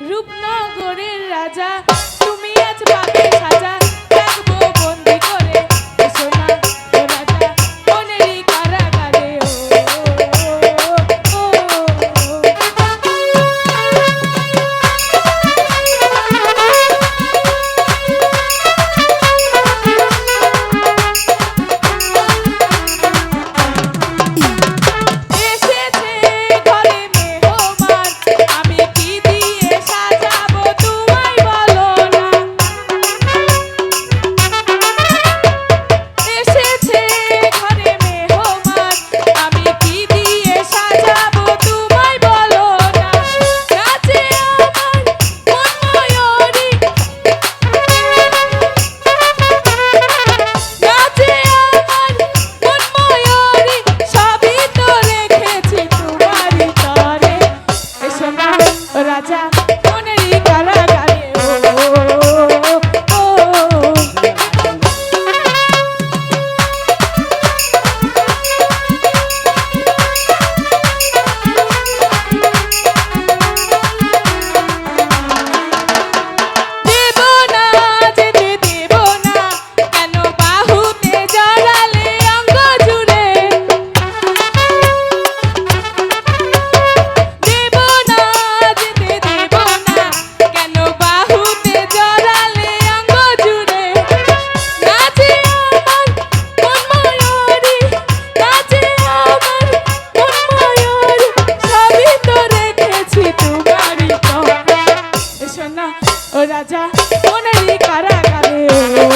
রূপনগরের রাজা রাজা মনেরই কারাগারে দেব না যেতে দেব না কেন বাহুতে জড়াল? রাজা মনালি কারাগারে।